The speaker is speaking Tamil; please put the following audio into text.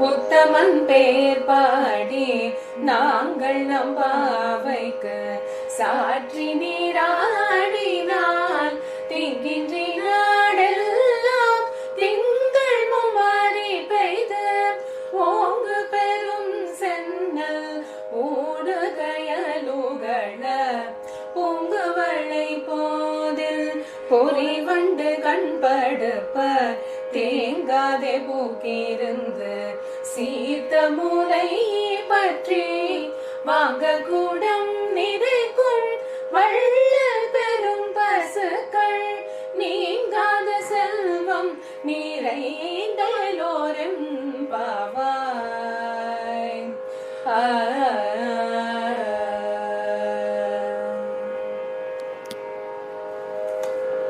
உத்தமன் பேர் பாடி நாங்கள் நம்பாவைக்கு சாற்றி நீராடினால் திங்கின்றி நாடெல்லாம் திங்கள் மும்மாறி பெய்து ஓங்கு பெரும் சென்னல் ஊடுகயலுகள பூங்குவளை போதில் பொறி வண்டு கண்படுப்ப தேங்காதே பூக்கிருந்து சீத்த முலை பற்றி வாங்க கூடம் நிறைக்கும் வள்ள பெரும் பசுக்கள் நீங்காத செல்வம் நிறைந்தலோரும் பாவாய்.